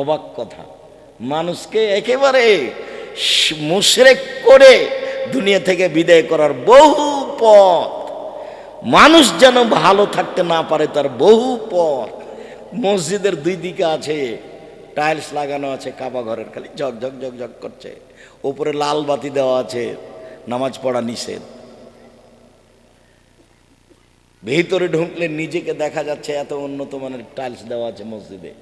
অবাক কথা। মানুষকে একেবারে মুশরেক করে দুনিয়া থেকে বিদায় করার বহু পথ। মানুষ যেন ভালো থাকতে না পারে তার বহু পথ। মসজিদের দুই দিকে আছে, টাইলস লাগানো আছে, কাবা ঘরের খালি ঝক ঝক ঝক ঝক করছে। ওপরে লাল বাতি দেওয়া আছে, নামাজ পড়া নিষেধ। ভিতরে ঢুকলে নিজেকে দেখা যাচ্ছে এত উন্নত মানের টাইলস দেওয়া আছে মসজিদে।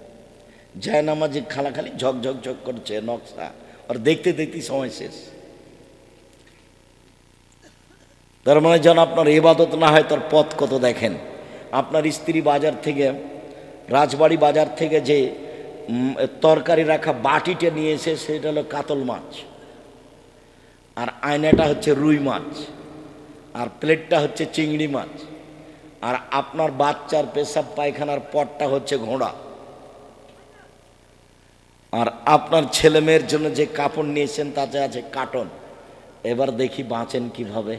যায় নামাজি খালা খালি ঝক ঝক ঝক করছে নকশা। আর দেখতে দেখতেই সময় শেষ। তার মানে যেন আপনার ইবাদত না হয়, তার পথ কত দেখেন। আপনার স্ত্রী বাজার থেকে, রাজবাড়ি বাজার থেকে যে তরকারি রাখা বাটিটা নিয়ে এসে সেটা হলো কাতল মাছ। আর আয়নাটা হচ্ছে রুই মাছ। আর প্লেটটা হচ্ছে চিংড়ি মাছ। আর আপনার বাচ্চার পেশাব পায়খানার পটটা হচ্ছে ঘোড়া। আর আপনার ছেলে মেয়ের জন্য যে কাপড় নিয়েছেন, তাতে আছে কাটন এবার দেখি বাঁচেন কীভাবে।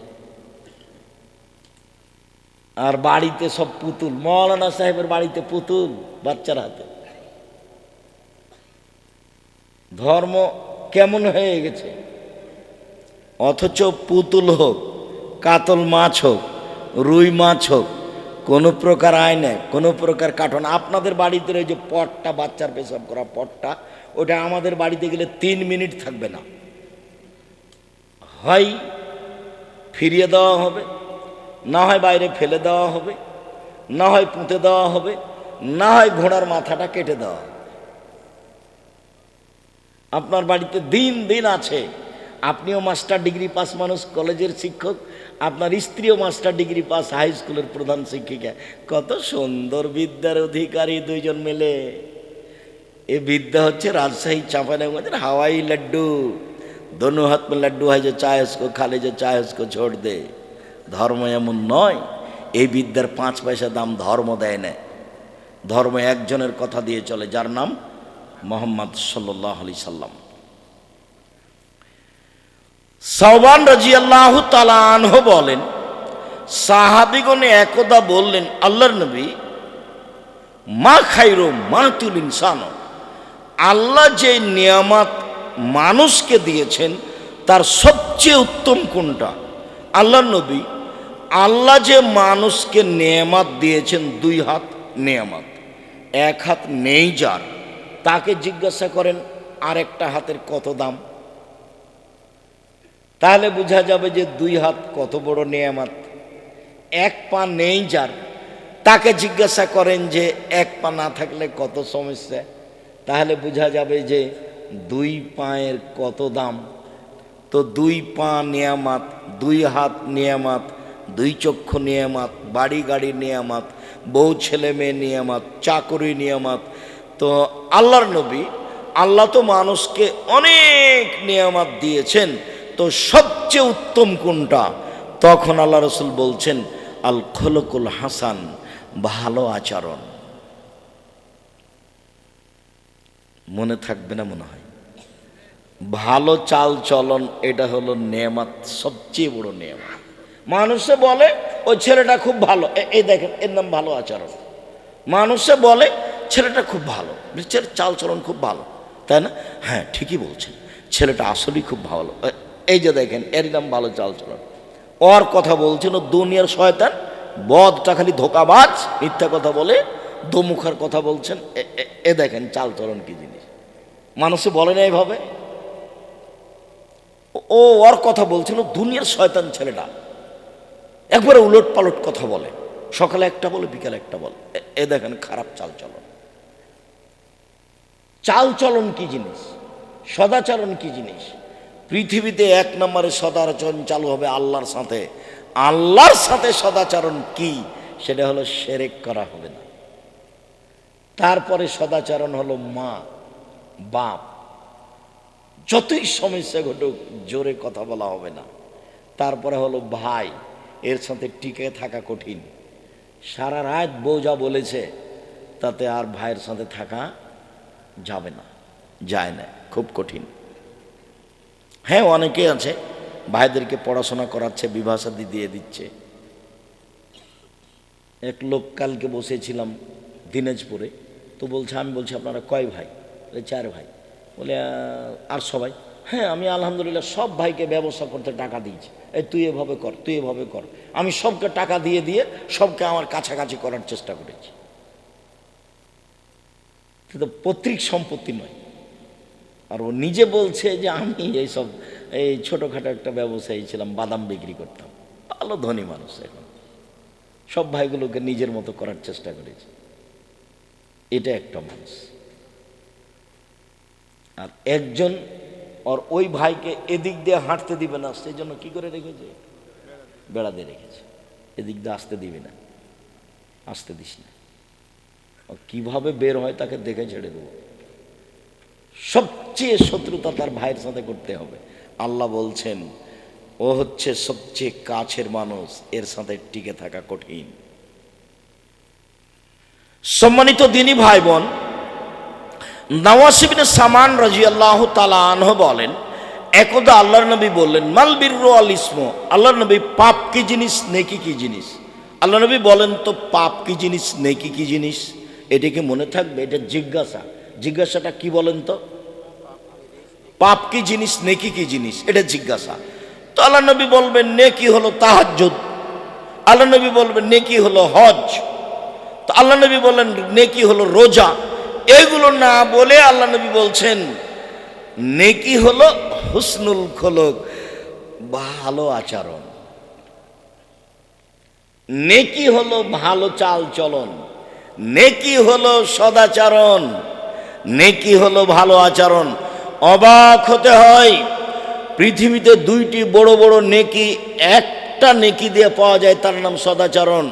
আর বাড়িতে সব পুতুল। মৌলানা সাহেবের বাড়িতে পুতুল, বাচ্চার হাতে ধর্ম কেমন হয়ে গেছে? অথচ পুতুল হোক, কাতল মাছ হোক, রুই মাছ হোক, কোনো প্রকার আয়নে কোনো প্রকার কাঠন আপনাদের বাড়িতে ওই যে পটটা, বাচ্চার পেশাব করা পটটা ওটা আমাদের বাড়িতে গেলে তিন মিনিট থাকবে না। হয় ফিরিয়ে দেওয়া হবে, না হয় বাইরে ফেলে দেওয়া হবে, না হয় পুঁতে দেওয়া হবে, না হয় ঘোড়ার মাথাটা কেটে দেওয়া আপনার বাড়িতে দিন দিন আছে, আপনিও মাস্টার ডিগ্রি পাস মানুষ, কলেজের শিক্ষক, আপনার স্ত্রীও মাস্টার ডিগ্রি পাস, হাই স্কুলের প্রধান শিক্ষিকা। কত সুন্দর বিদ্যার অধিকারী দুইজন মিলে। এ বিদ্যা হচ্ছে রাজশাহী চাঁপানাগঞ্জের হাওয়াই লাড্ডু। দনু হাত লাড্ডু হয় যে চায়সকো খালে যে চায়সকো ছোট দে। ধর্ম এমন নয়, এই বিদ্যার পাঁচ পয়সা দাম ধর্ম দেয় না। ধর্ম একজনের কথা দিয়ে চলে, যার নাম মোহাম্মদ সাল্লাহ আলি সাল্লাম। সাহবান রাজি আল্লাহ তালানহ বলেন, সাহাবিগণে একদা বললেন, আল্লাহর নবী, মা খাইরো তুলিন ইনসানো। আল্লাহ যে নিয়ামত মানুষকে দিয়েছেন, তার সবচেয়ে উত্তম কোনটা? আল্লাহ নবী, আল্লাহ যে মানুষকে নেয়ামাত দিয়েছেন, দুই হাত নেয়ামাত। এক হাত নেই যার। তাকে জিজ্ঞাসা করেন, আরেকটা হাতের কত দাম? তাহলে বোঝা যাবে যে দুই হাত কত বড় নেয়ামাত। এক পা নেই যার। তাকে জিজ্ঞাসা করেন যে, এক পা না থাকলে কত সমস্যা? তাহলে বোঝা যাবে যে দুই পায়ের কত দাম? তো দুই পা নিয়ামাত, দুই হাত নিয়ামাত, দুই চক্ষু নিয়ামাত, বাড়ি গাড়ি নিয়ামাত, বউ ছেলে মেয়ে নিয়ামাত, চাকরি নিয়ামাত। তো আল্লাহর নবী, আল্লাহ তো মানুষকে অনেক নিয়ামাত দিয়েছেন। তো সবচেয়ে উত্তম কোনটা? তখন আল্লাহ রসুল বলছেন, আল খলকুল হাসান, ভালো আচরণ। মনে থাকবে না মনে হয়। ভালো চাল চলন, এটা হলো নেয়ামাত, সবচেয়ে বড় নেয়ামাত। মানুষে বলে ওই ছেলেটা খুব ভালো। এই দেখেন, এর নাম ভালো আচরণ। মানুষে বলে, ছেলেটা খুব ভালো। ছেলের চাল চলন খুব ভালো। তাই না? হ্যাঁ ঠিকই বলছেন। ছেলেটা আসলেই খুব ভালো। এই যে দেখেন, এর নাম ভালো চাল চলন। ওর কথা বলছেন, ও দুনিয়ার শয়তান, বদটা খালি ধোকাবাজ, মিথ্যা কথা বলে দোমুখার কথা বলছেন। এ- দেখেন চাল চলন কি জিনিস। মানুষে বলে না এইভাবে ও ওর কথা বলছিল, দুনিয়ার শয়তান ছেলেটা। একবারে উলট পালট কথা বলে। সকালে একটা বলে, বিকালে একটা বলে। এ- দেখেন খারাপ চাল চলন চাল চলন কি জিনিস? সদাচরণ কি জিনিস? পৃথিবীতে এক নম্বরে সদাচরণ চালু হবে আল্লাহর সাথে। আল্লাহর সাথে সদাচরণ কি? সেটা হলো সেরেক করা হবে না। তারপরে সদাচরণ হলো মা, বাপ। যতই সমস্যা ঘটুক, জোরে কথা বলা হবে না। তারপরে হলো ভাই, এর সাথে টিকে থাকা কঠিন। সারা রাত বউ যা বলেছে, তাতে আর ভাইয়ের সাথে থাকা যাবে না, যায় না, খুব কঠিন। হ্যাঁ অনেকে আছে, ভাইদেরকে পড়াশোনা করাচ্ছে শাদী দিয়ে দিচ্ছে। এক লোক কালকে বসেছিলাম দিনাজপুরে। তো বলছে, আমি বলছি, আপনারা কয় ভাই? বলে, চার ভাই। বলে আর সবাই? হ্যাঁ আমি আলহামদুলিল্লাহ সব ভাইকে ব্যবসা করতে টাকা দিয়েছি। এই তুই এভাবে কর, তুই এভাবে কর। আমি সবকে টাকা দিয়ে দিয়ে সবকে আমার কাছাকাছি করার চেষ্টা করেছি। কিন্তু পৈতৃক সম্পত্তি নয়। আর ও নিজে বলছে যে, আমি এইসব এই ছোটোখাটো একটা ব্যবসায়ী ছিলাম, বাদাম বিক্রি করতাম। ভালো ধনী মানুষ এখন। সব ভাইগুলোকে নিজের মতো করার চেষ্টা করেছে। এটা একটা মানুষ। আর একজন আর ওই ভাইকে এদিক দিয়ে হাঁটতে দিবে না সেই জন্য কি করে রেখেছে? বেড়া দিয়ে রেখেছে। এদিক দিয়ে আসতে দিবে না, আসতে দিস না। কীভাবে বের হয় তাকে দেখে ছেড়ে দেবো। সবচেয়ে শত্রুতা তার ভাইয়ের সাথে করতে হবে। আল্লাহ বলছেন, ও হচ্ছে সবচেয়ে কাছের মানুষ, এর সাথে টিকে থাকা কঠিন। সম্মানিত দিনী ভাই বোন নওয়াসিবিন সামান রাজি আল্লাহ তালাহ বলেন, একদা আল্লাহর নবী বললেন, মাল বীর আল ইসম? আল্লাহর নবী পাপ কি জিনিস, নেকি কি জিনিস? আল্লাহ নবী বলেন তো পাপ কি জিনিস, নেকি কি জিনিস? এটা কি মনে থাকবে? এটা জিজ্ঞাসা। জিজ্ঞাসাটা কি বলেন তো? পাপ কি জিনিস, নেকি কি জিনিস? এটা জিজ্ঞাসা। তো আল্লাহ নবী বলবেন, নেকি হলো তাহাজ্জুদ। আল্লাহ নবী বলবেন, নেকি হলো হজ আল্লাহ নবী বললেন, নেকি হলো রোজা। এগুলো না বলে আল্লাহ নবী বলছেন, নেকি হলো হুসনুল খোলক, ভালো আচরণ। নেকি হলো ভালো চাল চলন। নেকি হলো সদাচরণ। নেকি হলো ভালো আচরণ। অবাক হতে হয়, পৃথিবীতে দুইটি বড় বড় নেকি, একটা নেকি দিয়ে পাওয়া যায়, তার নাম সদাচরণ।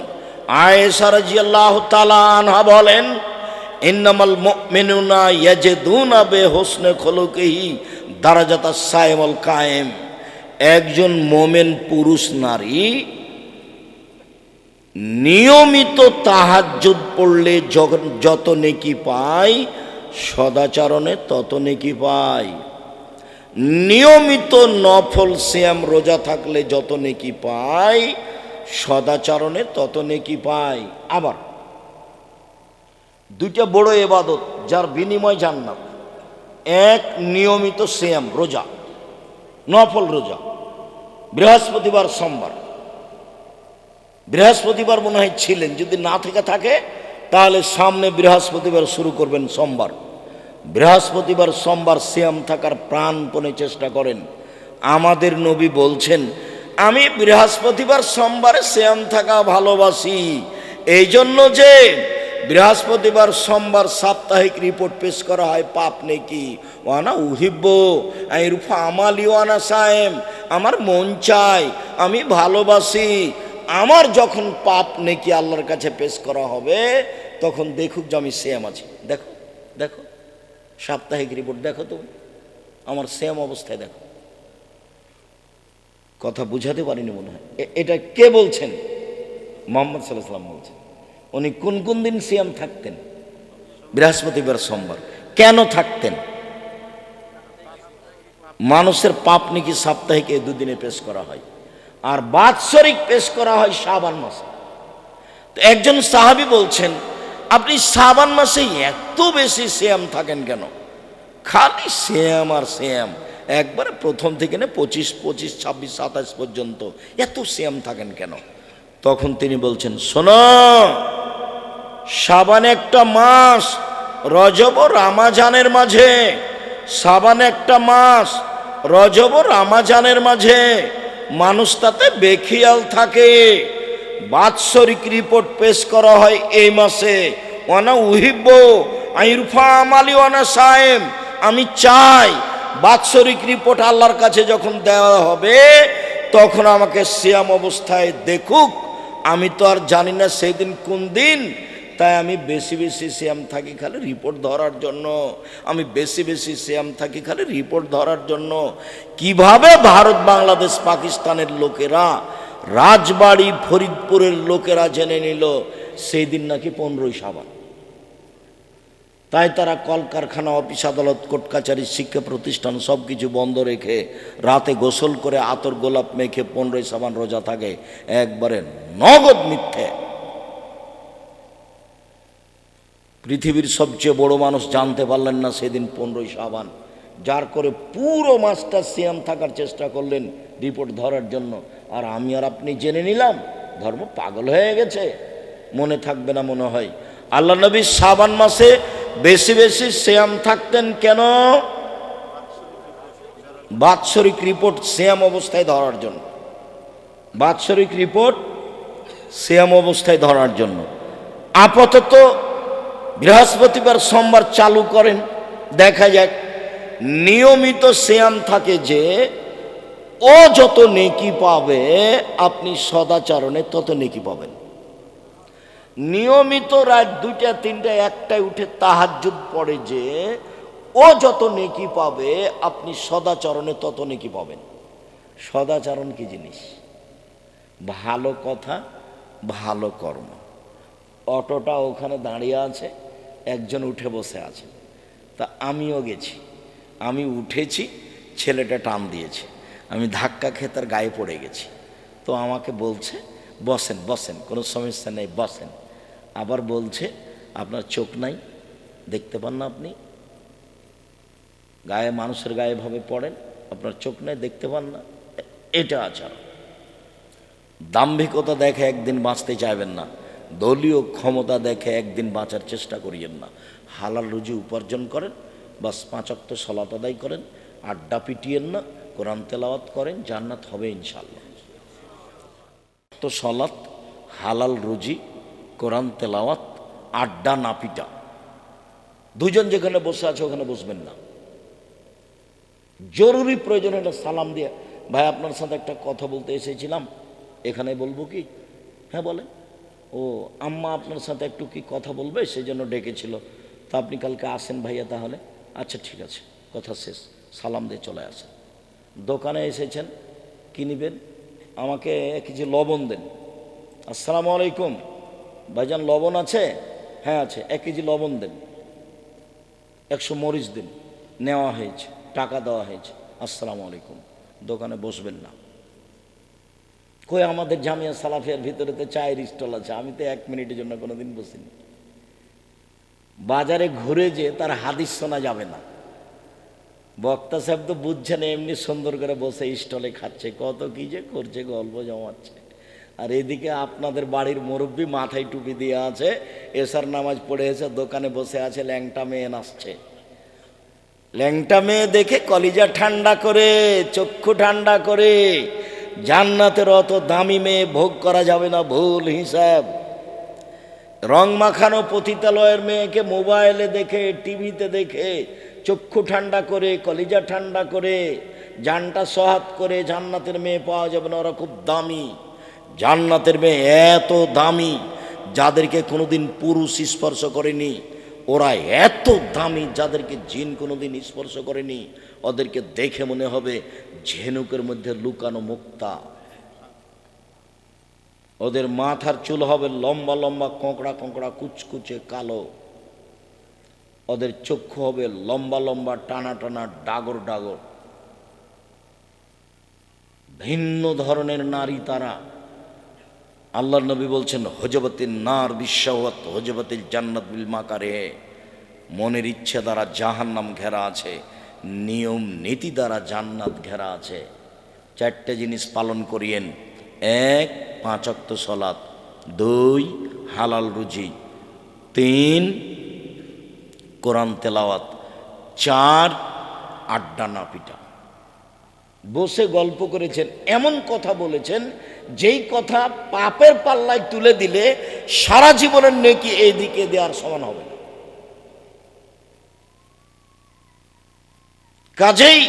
বলেন ইয়াজিদুনা বে হোসনে কায়েম। একজন মোমেন পুরুষ, নারী নিয়মিত তাহাজ্জুদ পড়লে যত নেকি পায়, সদাচরণে তত নেকি পায়। নিয়মিত নফল শ্যাম রোজা থাকলে যত নেকি পায় সদাচরণে তত নেকি পায় আবার। দুইটা বড় এবাদত, যার বিনিময় জান্নাত। এক নিয়মিত শ্যাম রোজা। নফল রোজা। বৃহস্পতিবার সোমবার। বৃহস্পতিবার মনে হয় ছিলেন, যদি না থেকে থাকে, তাহলে সামনে বৃহস্পতিবার শুরু করবেন সোমবার। বৃহস্পতিবার, সোমবার শ্যাম থাকার প্রাণপণে চেষ্টা করেন। আমাদের নবী বলছেন আমি বৃহস্পতিবার সোমবারে শ্যাম থাকা ভালোবাসি। এই জন্য যে বৃহস্পতিবার সোমবার সাপ্তাহিক রিপোর্ট পেশ করা হয়, পাপ নেকি। ওয়ানা উহিব্য রুফা আমালি ওয়ানা সায়েম, আমার মন চাই আমি ভালোবাসি। আমার যখন পাপ নেকি আল্লাহর কাছে পেশ করা হবে, তখন দেখুক যে আমি সেম আছি। দেখো দেখো, সাপ্তাহিক রিপোর্ট দেখো তুমি, আমার সেম অবস্থায় দেখো। কথা বুঝাতে পারিনি মনে হয়। এটা কে বলছেন? মোহাম্মদ সাল্লাহ সাল্লাম বলছেন। উনি কোন কোন দিন সিয়াম থাকতেন? বৃহস্পতিবার, সোমবার। কেন থাকতেন? মানুষের পাপ নাকি সাপ্তাহিক এই দুদিনে পেশ করা হয়? আর বাৎসরিক পেশ করা হয় শাবান মাসে। তো একজন সাহাবি বলছেন, আপনি শাবান মাসে এত বেশি শ্যাম থাকেন কেন? খালি শ্যাম আর শ্যাম একবারে প্রথম থেকে না পঁচিশ পঁচিশ, ছাব্বিশ, সাতাশ পর্যন্ত। এত সেম থাকেন কেন? তখন তিনি বলছেন, শোনো, সাবান একটা মাস রজব রামাজানের মাঝে। সাবান একটা মাস রজব রামাজানের মাঝে। মানুষ তাতে বেখিয়াল থাকে। বাৎসরিক রিপোর্ট পেশ করা হয় এই মাসে। ওয়ানা উহিব্য আইরফা আমালি ওয়ানা সায়েম। আমি চাই বাৎসরিক রিপোর্ট আল্লাহর কাছে যখন দেওয়া হবে, তখন আমাকে সিয়াম অবস্থায় দেখুক। আমি তো আর জানি না সেই দিন কোন দিন, তাই আমি বেশি বেশি শ্যাম থাকি খালি রিপোর্ট ধরার জন্য। আমি বেশি বেশি শ্যাম থাকি খালি রিপোর্ট ধরার জন্য। কীভাবে ভারত, বাংলাদেশ, পাকিস্তানের লোকেরা রাজবাড়ি, ফরিদপুরের লোকেরা জেনে নিল সেই দিন নাকি পনেরোই সাবান তাই তারা কলকারখানা, অফিস আদালত, কোর্ট কাছারি শিক্ষা প্রতিষ্ঠান সব কিছু বন্ধ রেখে রাতে গোসল করে আতর গোলাপ মেখে পনেরোই সাবান রোজা থাকে। একবারে নগদ মিথ্যে। পৃথিবীর সবচেয়ে বড় মানুষ জানতে পারলেন না সেদিন পনেরোই সাবান। যার করে পুরো মাসটা সিয়াম থাকার চেষ্টা করলেন রিপোর্ট ধরার জন্য। আর আমি আর আপনি জেনে নিলাম, ধর্ম পাগল হয়ে গেছে। মনে থাকবে না মনে হয়। আল্লাহ নবী সাবান মাসে বেশি বেশি শ্যাম থাকতেন কেন? বাৎসরিক রিপোর্ট শ্যাম অবস্থায় ধরার জন্য। বাৎসরিক রিপোর্ট শ্যাম অবস্থায় ধরার জন্য। আপাতত বৃহস্পতিবার সোমবার চালু করেন। দেখা যাক, নিয়মিত শ্যাম থাকে যে, ও যত নেকি পাবে, আপনি সদাচরণে তত নেকি পাবেন। নিয়মিত রাত দুইটা, তিনটা, একটায় উঠে তাহাজ্জুদ পড়ে যে, ও যত নেকি পাবে, আপনি সদাচরণে তত নেকি পাবেন। সদাচরণ কি জিনিস? ভালো কথা, ভালো কর্ম। অটোটা ওখানে দাঁড়িয়ে আছে, একজন উঠে বসে আছে। তা আমিও গেছি। আমি উঠেছি, ছেলেটা টান দিয়েছে। আমি ধাক্কা খেয়ে তার গায়ে পড়ে গেছি। তো আমাকে বলছে বসেন বসেন, কোনো সমস্যা নেই, বসেন। আবার বলছে, আপনার চোখ নাই, দেখতে পান না আপনি। গায়ে, মানুষের গায়ে ভাবে পড়েন, আপনার চোখ নাই, দেখতে পান না। এটা আচরণ। দাম্ভিকতা দেখে একদিন বাঁচতে চাইবেন না। দলীয় ক্ষমতা দেখে একদিন বাঁচার চেষ্টা করিয়েন না। হালাল রুজি উপার্জন করেন, বাস পাঁচক্ত সলাত আদায় করেন, আড্ডা পিটিয়েন না, কোরআন তেলাওয়াত করেন, জান্নাত হবে ইনশাল্লাহ তো সলাত হালাল রুজি, কোরআন তেলাওয়াত, আড্ডা না পিটা দুজন যেখানে বসে আছে, ওখানে বসবেন না। জরুরি প্রয়োজন হলে সালাম দিয়ে, ভাই, আপনার সাথে একটা কথা বলতে এসেছিলাম। এখানে বলব কি? হ্যাঁ বলেন। ও, আম্মা আপনার সাথে একটু কি কথা বলবে? সেই জন্য ডেকেছিল। তা আপনি কালকে আসেন ভাইয়া তাহলে? আচ্ছা ঠিক আছে। কথা শেষ। সালাম দিয়ে চলে আসেন। দোকানে এসেছেন। কি নিবেন? আমাকে কিছু লবণ দেন। আসসালামু আলাইকুম। ভাইজান, লবণ আছে? হ্যাঁ আছে। এক কেজি লবণ দেন। একশো মরিচ দিন। নেওয়া হয়েছে। টাকা দেওয়া হয়েছে। আসসালামু আলাইকুম। দোকানে বসবেন না। কই আমাদের জামিয়া সালাফিয়ার ভিতরে তো চায়ের স্টল আছে। আমি তো এক মিনিটের জন্য কোনোদিন বসিনি। বাজারে ঘুরে যে তার হাদিস শোনা যাবে না। বক্তা সাহেব তো বুঝছে না, এমনি সুন্দর করে বসে স্টলে খাচ্ছে, কত কি যে করছে, গল্প জমাচ্ছে। আর এদিকে আপনাদের বাড়ির মুরব্বী মাথায় টুপি দিয়ে আছে, এসার নামাজ পড়ে এসে দোকানে বসে আছে, ল্যাংটা মেয়ে নাচছে। ল্যাংটা মেয়ে দেখে কলিজা ঠান্ডা করে, চক্ষু ঠান্ডা করে, জান্নাতের অত দামি মেয়ে ভোগ করা যাবে না, ভুল হিসাব। রং মাখানো পতিতালয়ের মেয়েকে মোবাইলে দেখে, টিভিতে দেখে চক্ষু ঠান্ডা করে, কলিজা ঠান্ডা করে, জানটা সহাত করে জান্নাতের মেয়ে পাওয়া যাবে না, ওরা খুব দামি। জান্নাতের মেয়ে এত দামি, যাদেরকে কোনোদিন পুরুষ স্পর্শ করেনি, ওরা এত দামি যাদেরকে জিন কোনোদিন স্পর্শ করেনি, ওদেরকে দেখে মনে হবে ঝেনুকের মধ্যে লুকানো মুক্তা। ওদের মাথার চুল হবে লম্বা লম্বা, কোঁকড়া কোঁকড়া, কুচকুচে কালো। ওদের চক্ষু হবে লম্বা লম্বা, টানা টানা, ডাগর ডাগর। ভিন্ন ধরনের নারী তারা। আল্লাহ নবী বলছেন হজবতির নার বিশ্বাওয়াত হজবতিল জান্নাত বিল মাকারে। মনের ইচ্ছে দ্বারা জাহান্নাম ঘেরা আছে, নিয়ম নীতি দ্বারা জান্নাত ঘেরা আছে। চারটে জিনিস পালন করিয়েন। এক পাঁচক্ত সলাৎ দুই, হালাল রুজি। তিন কোরআন তেলাওয়াত, চার আড্ডা না বসে গল্প করেছেন, এমন কথা বলেছেন, যেই কথা পাপের পাল্লায় তুলে দিলে সারা জীবনের নেকি এই দিকে দেওয়ার সমান হবে না। কাজেই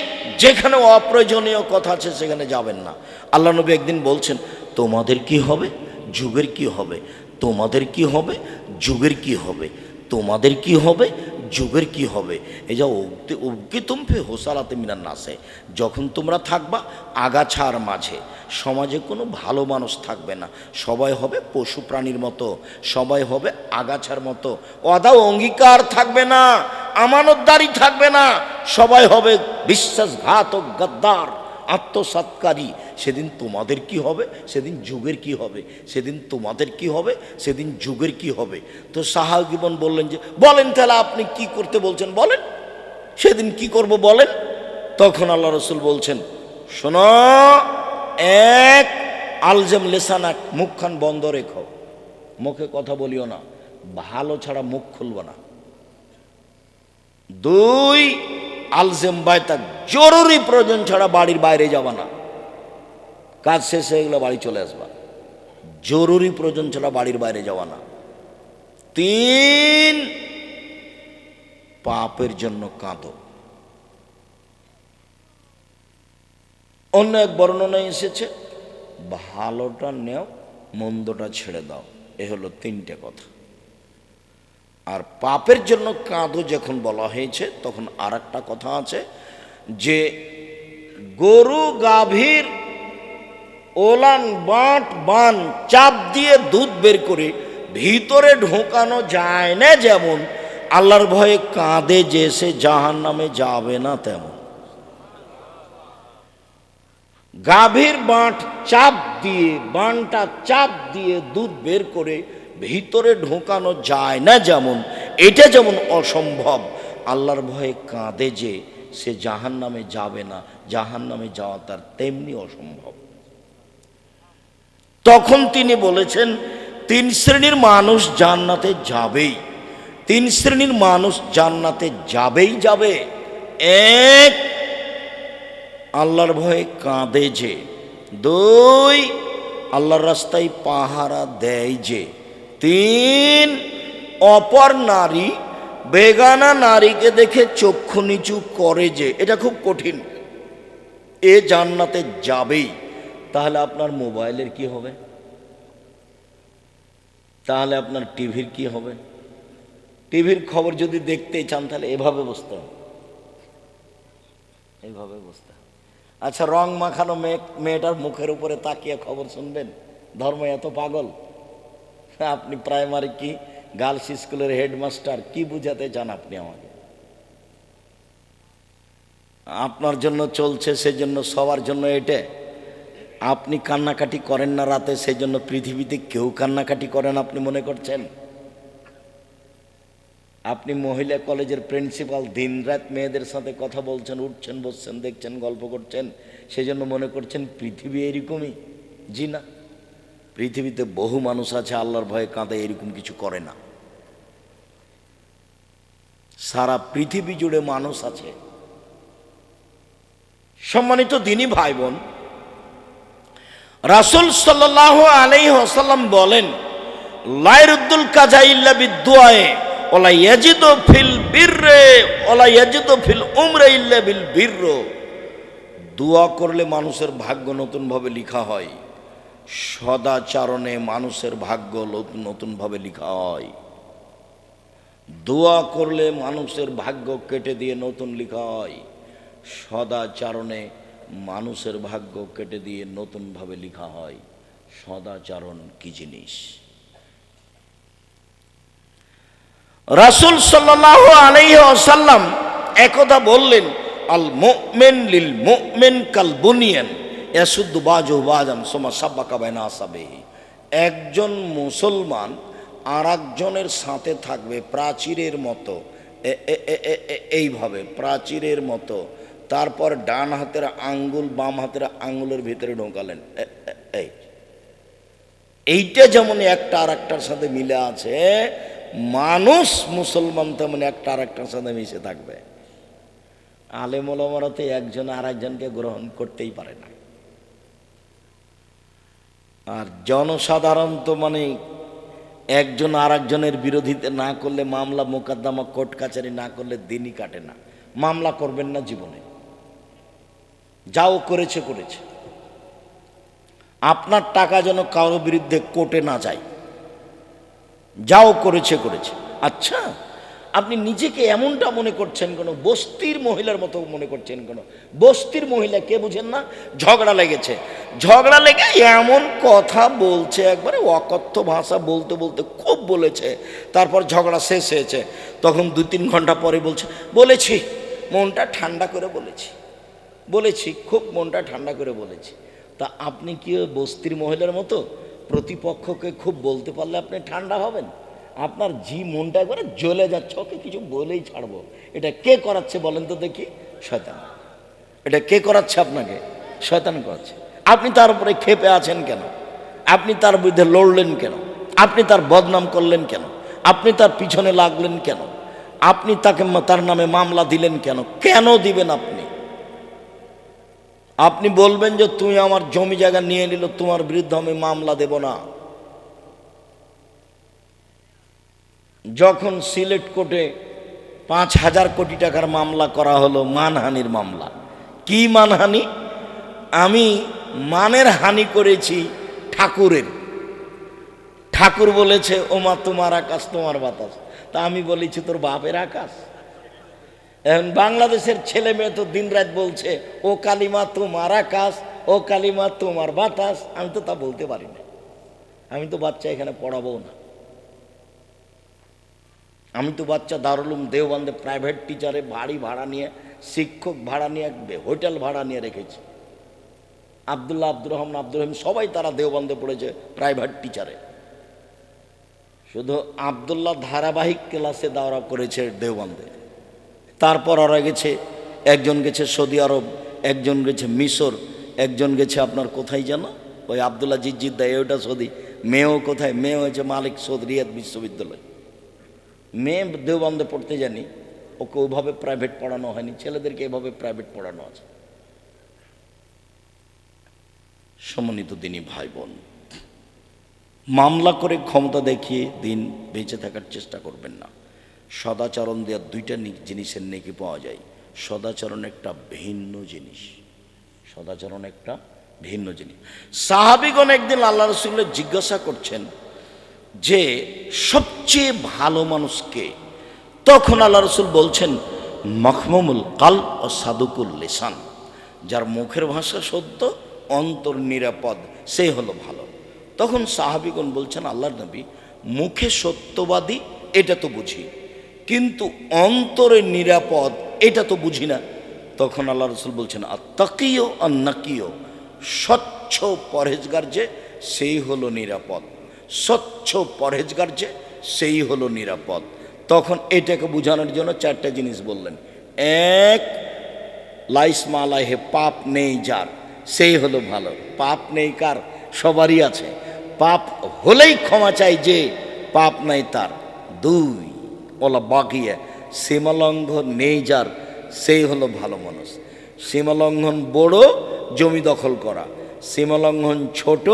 যেখানে অপ্রয়োজনীয় কথা আছে, সেখানে যাবেন না। আল্লাহ নবী একদিন বলছেন, তোমাদের কি হবে? যুগের কি হবে? তোমাদের কি হবে? যুগের কি হবে? তোমাদের কি হবে? যুগের কি হবে? এই যা অগ্নি অগ্নি তুমফে হোসালাতে মিনার নাসে। যখন তোমরা থাকবা আগাছার মাঝে, সমাজে কোনো ভালো মানুষ থাকবে না। সবাই হবে পশু প্রাণীর মতো, সবাই হবে আগাছার মতো। অদা অঙ্গীকার থাকবে না, আমানতদারি থাকবে না, সবাই হবে বিশ্বাসঘাতক গদ্দার। আত্মসাৎকারী। সেদিন তোমাদের কি হবে? সেদিন যুগের কি হবে? সেদিন তোমাদের কি হবে? সেদিন যুগের কি হবে? তো সাহাগিবন বললেন যে, বলেন তাহলে আপনি কি করতে বলছেন বলেন। সেদিন কি করব বলেন? তখন আল্লাহ রসুল বলছেন, শোনো, এক আলজেম লেসানাক মুখখান বন্ধ রেখো। মুখে কথা বলিও না। ভালো ছাড়া মুখ খুলব না। দুই আলজেম বায়তাক জরুরি প্রয়োজন ছাড়া বাড়ির বাইরে যাবা না। কাজ শেষ হয়ে গেলে বাড়ি চলে আসবা। জরুরি প্রয়োজন ছাড়া বাড়ির বাইরে যাওয়া না। তিন, পাপের জন্য কাঁদো। অন্য এক বর্ণনায় এসেছে, ভালোটা নেও, মন্দটা ছেড়ে দাও। এ হলো তিনটে কথা। আর পাপের জন্য কাঁদো যখন বলা হয়েছে, তখন আর একটা কথা আছে যে গরু গাভীর ওলান বাঁট বান চাপ দিয়ে দুধ বের করে ভিতরে ঢোকানো যায় না যেমন, আল্লাহর ভয়ে কাঁদে যে সে জাহান নামে যাবে না তেমন। গাভীর বাঁট চাপ দিয়ে, বানটা চাপ দিয়ে দুধ বের করে ভিতরে ঢোকানো যায় না যেমন, এটা যেমন অসম্ভব। আল্লাহর ভয়ে কাঁদে যে সে জাহান নামে যাবে না জাহান নামে যাওয়া তার তেমনি অসম্ভব। তখন তিনি বলেছেন, তিন শ্রেণির মানুষ জান্নাতে যাবেই। তিন শ্রেণির মানুষ জান্নাতে যাবেই যাবে। এক, আল্লাহর ভয়ে কাঁদে যে। দুই, আল্লাহর রাস্তায় পাহারা দেয় যে। তিন, অপর নারী, বেগানা নারীকে দেখে চক্ষু নিচু করে যে, এটা খুব কঠিন। এ জান্নাতে যাবেই। তাহলে আপনার মোবাইলের কি হবে? তাহলে আপনার টিভির কি হবে? টিভির খবর যদি দেখতে চান, তাহলে এভাবে বসতে হবে। এইভাবে বসতে হবে। আচ্ছা রং মাখানো মেয়ে, মেয়েটার মুখের উপরে তাকিয়ে খবর শুনবেন? ধর্ম এত পাগল। আপনি প্রাইমারি কি? গার্লস স্কুলের হেডমাস্টার কি বুঝাতে চান আপনি আমাকে? আপনার জন্য চলছে, সেজন্য সবার জন্য এটা। আপনি কান্নাকাটি করেন না রাতে সেই জন্য পৃথিবীতে কেউ কান্নাকাটি করেন আপনি মনে করছেন? আপনি মহিলা কলেজের প্রিন্সিপাল দিনরাত মেয়েদের সাথে কথা বলছেন, উঠছেন, বসছেন, দেখছেন, গল্প করছেন সেই জন্য মনে করছেন পৃথিবী এরকমই। জি না। পৃথিবীতে বহু মানুষ আছে, আল্লাহর ভয়ে কাঁদে, এরকম কিছু করে না। সারা পৃথিবী জুড়ে মানুষ আছে। সম্মানিত দিনী ভাই বোন রাসুল সাল্লাহ আলাই আসাল্লাম বলেন লাইরুদ্দুল কাজা ইল্লা বিদুয়ায়ে ওলা ইয়াজিদ ফিল বীররে ওলা ইয়াজিদ ফিল উমরে ইল্লা বিল বীর দোয়া করলে মানুষের ভাগ্য নতুনভাবে লিখা হয়। সদাচারণে মানুষের ভাগ্য নতুন নতুনভাবে লিখা হয়। দোয়া করলে মানুষের ভাগ্য কেটে দিয়ে নতুন লিখা হয়। সদাচারণে মানুষের ভাগ্য কেটে দিয়ে নতুনভাবে লিখা হয়। সদাচারণ কি জিনিস? রাসুল সাল্লাহ আলাইহি আসাল্লাম একথা বললেন, আল মুমিন লিল মুমিন কাল বুনিয়ান। ইয়াসুদ্দু বাজু বাজান, সোমা সাব্বা কাবায়না আসাবেহি একজন মুসলমান আর একজনের সাথে থাকবে প্রাচীরের মতো। এইভাবে প্রাচীরের মতো। তারপর ডান হাতের আঙ্গুল বাম হাতের আঙ্গুলের ভিতরে ঢোকালেন। এই। এইটা যেমন একটা আর একটার সাথে মিলে আছে, মানুষ মুসলমান তেমন একটা আর একটার সাথে মিশে থাকবে। আলেমলামারা একজন আর একজনকে গ্রহণ করতেই পারে না। আর জনসাধারণ তো মানে একজন আর একজনের বিরোধিতা না করলে মামলা মোকদ্দমা কোর্ট কাছারি না করলে দিনই কাটে না। মামলা করবেন না জীবনে। যাও করেছে করেছে। আপনার টাকা যেন কারোর বিরুদ্ধে কোর্টে না যায়। যাও করেছে করেছে। আচ্ছা। আপনি নিজেকে এমনটা মনে করছেন কেন বস্তির মহিলার মতো মনে করছেন কেন বস্তির মহিলা কে বুঝেন না? ঝগড়া লেগেছে। ঝগড়া লেগে এমন কথা বলছে একবারে, অকথ্য ভাষা বলতে বলতে খুব বলেছে। তারপর ঝগড়া শেষ হয়েছে। তখন দু তিন ঘণ্টা পরে বলছে, বলেছি, মনটা ঠান্ডা করে বলেছি। বলেছি, খুব মনটা ঠান্ডা করে বলেছি। তা আপনি কি বস্তির মহিলার মতো প্রতিপক্ষকে খুব বলতে পারলে আপনি ঠান্ডা হবেন? আপনার জি মনটা একবারে জ্বলে যাচ্ছে। ওকে কিছু বলেই ছাড়বো। এটা কে করাচ্ছে বলেন তো দেখি? শয়তান। এটা কে করাচ্ছে আপনাকে? শয়তান করাচ্ছে। আপনি তার উপরে ক্ষেপে আছেন কেন? আপনি তার বিরুদ্ধে লড়লেন কেন? আপনি তার বদনাম করলেন কেন? আপনি তার পিছনে লাগলেন কেন? আপনি তাকে তার নামে মামলা দিলেন কেন? কেন দিবেন আপনি? আপনি বলবেন যে, তুমি আমার জমি জায়গা নিয়ে নিল তোমার বিরুদ্ধে আমি মামলা দেব না। যখন সিলেট কোর্টে পাঁচ হাজার কোটি টাকার মামলা করা হলো মানহানির মামলা। কি মানহানি? আমি মানের হানি করেছি ঠাকুরের। ঠাকুর বলেছে, ওমা, তোমার আকাশ, তোমার বাতাস। তা আমি বলেছি, তোর বাপের আকাশ? এখন বাংলাদেশের ছেলে মেয়ে তো দিনরাত বলছে, ও কালিমা, তোমার আকাশ, ও কালিমা, তোমার বাতাস। আমি তো তা বলতে পারি না। আমি তো বাচ্চা এখানে পড়াবো না। আমি তো বাচ্চা দারুলুম দেওবন্দে প্রাইভেট টিচারে বাড়ি ভাড়া নিয়ে, শিক্ষক ভাড়া নিয়ে হোটেল ভাড়া নিয়ে রেখেছি। আবদুল্লাহ আব্দুর রহমান আব্দুর রহিম সবাই তারা দেওবন্দে পড়েছে প্রাইভেট টিচারে শুধু আবদুল্লাহ ধারাবাহিক ক্লাসে দাওয়া করেছে দেওবন্দে। তারপর ওরা গেছে, একজন গেছে সৌদি আরব, একজন গেছে মিশর, একজন গেছে আপনার কোথায় যেন ওই আবদুল্লাহ জিজ্জিদ্দা ওটা সৌদি? মেয়েও কোথায়? মেয়ে হয়েছে মালিক সৌদ, রিয়াদ বিশ্ববিদ্যালয়। মেয়ে দেওবন্দে পড়তে জানি, ওকে ওভাবে প্রাইভেট পড়ানো হয়নি, ছেলেদেরকে এভাবে প্রাইভেট পড়ানো আছে। সমন্বিত দিনই ভাই বোন মামলা করে ক্ষমতা দেখিয়ে দিন বেঁচে থাকার চেষ্টা করবেন না। সদাচরণ দেওয়ার দুইটা জিনিসের নেকি পাওয়া যায়। সদাচরণ একটা ভিন্ন জিনিস। সদাচরণ একটা ভিন্ন জিনিস। সাহাবিগণ একদিন আল্লাহ রসুল্লাহ জিজ্ঞাসা করছেন যে সবচেয়ে ভালো মানুষকে তখন আল্লাহ রসুল বলছেন মখমুল কাল ও সাদুকুল লেসান। যার মুখের ভাষা সত্য, অন্তর নিরাপদ, সে হলো ভালো। তখন সাহাবিগণ বলছেন আল্লাহ নবী, মুখে সত্যবাদী, এটা তো বুঝি। কিন্তু অন্তরে নিরাপদ, এটা তো বুঝি না। তখন আল্লাহ রসুল বলছেন আত্মাকিও অন্নাকিও স্বচ্ছ পরহেজগার যে, সেই হলো নিরাপদ। স্বচ্ছ পরহেজগার যে, সেই হলো নিরাপদ। তখন এটাকে বোঝানোর জন্য চারটা জিনিস বললেন। এক, লাইস মালাহে পাপ নেই যার, সেই হলো ভালো। পাপ নেই কার? সবারই আছে। পাপ হলেই ক্ষমা চাই যে, পাপ নাই তার। দুই, ওলা বাকিয়ে সীমালঙ্ঘন নেই যার, সেই হলো ভালো মানুষ। সীমালঙ্ঘন বড়, জমি দখল করা। সীমালঙ্ঘন ছোট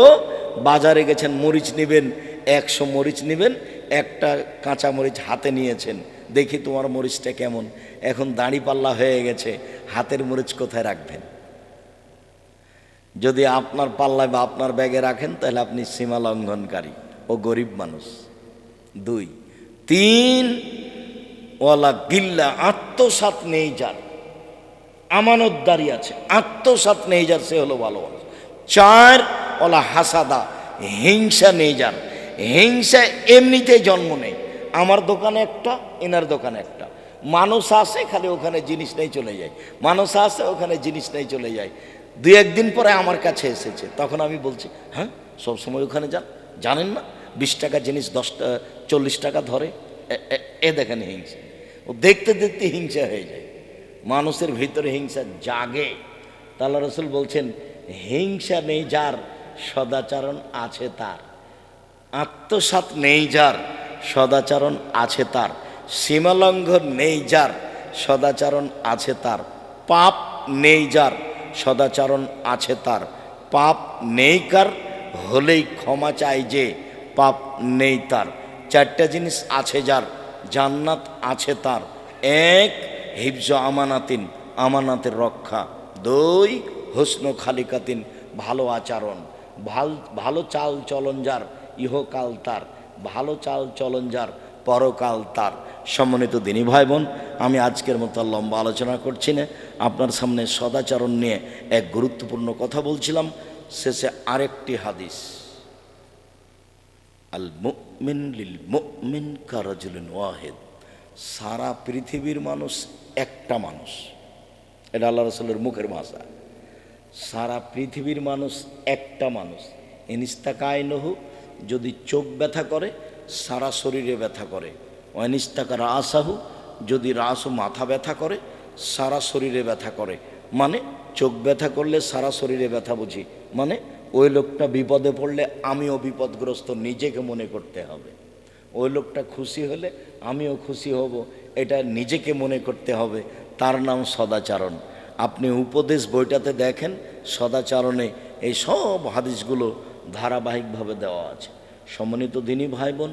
বাজারে গেছেন, মরিচ নেবেন, একশো মরিচ নেবেন, একটা কাঁচা মরিচ হাতে নিয়েছেন। দেখি তোমার মরিচটা কেমন। এখন দাড়ি পাল্লা হয়ে গেছে, হাতের মরিচ কোথায় রাখবেন? যদি আপনার পাল্লায় বা আপনার ব্যাগে রাখেন, তাহলে আপনি সীমা লঙ্ঘনকারী ও গরিব মানুষ। দুই। তিন, ওয়ালা গিল্লা আত্মসাত নেই যার। আমানতদারি আছে, আত্মসাত নেই যার, সে হলো ভালো চার ওলা হাসাদা, হিংসা নেই যার। হিংসা এমনিতেই জন্ম নেই। আমার দোকানে একটা, এনার দোকানে একটা। মানুষ আসে, খালি ওখানে জিনিস নেই চলে যায়। মানুষ আসে, ওখানে জিনিস নেই চলে যায়। দু একদিন পরে আমার কাছে এসেছে। তখন আমি বলছি হ্যাঁ সব সময় ওখানে যান। জানেন না, বিশ টাকা জিনিস, দশ টা- চল্লিশ টাকা ধরে। এ দেখেন হিংসা। ও দেখতে দেখতে হিংসা হয়ে যায়। মানুষের ভিতরে হিংসা জাগে। তাল্লা রসুল বলছেন, হিংসা নেই যার সদাচরণ আছে তার। আত্মসাত নেই যার, সদাচরণ আছে তার। সীমালঙ্ঘন নেই যার, সদাচরণ আছে তার। পাপ নেই যার, সদাচরণ আছে তার। পাপ নেই কার, হলেই ক্ষমা চাই যে, পাপ নেই তার। চারটা জিনিস আছে যার, জান্নাত আছে তার। এক, হিফজ আমানাতিন, আমানাতের রক্ষা। দুই, হুসন খালিকাতিন, ভালো আচরণ। ভালো, ভালো চাল চলন যার ইহকাল তার। ভালো চাল চলন যার পরকাল তার। সম্মানিত দিনী ভাই বোন আমি আজকের মতো লম্বা আলোচনা করছি না। আপনার সামনে সদাচরণ নিয়ে এক গুরুত্বপূর্ণ কথা বলছিলাম। শেষে আরেকটি হাদিস। আল মুমিন লিল মুমিন কারাজুলিন ওয়াহেদ। সারা পৃথিবীর মানুষ একটা মানুষ। এটা আল্লাহ রসুলের মুখের ভাষা। সারা পৃথিবীর মানুষ একটা মানুষ। এনিস্তাকায়নহু যদি চোখ ব্যথা করে, সারা শরীরে ব্যথা করে। অনিস্তাকা রাসাহু যদি রাস মাথা ব্যথা করে, সারা শরীরে ব্যথা করে। মানে চোখ ব্যথা করলে সারা শরীরে ব্যথা বুঝি। মানে ওই লোকটা বিপদে পড়লে আমিও বিপদগ্রস্ত, নিজেকে মনে করতে হবে। ওই লোকটা খুশি হলে আমিও খুশি হব, এটা নিজেকে মনে করতে হবে। তার নাম সদাচারণ। আপনি উপদেশ বইটাতে দেখেন, সদাচারণে এই সব হাদিসগুলো ধারাবাহিকভাবে দেওয়া আছে। সমন্বিত দিনী ভাই বোন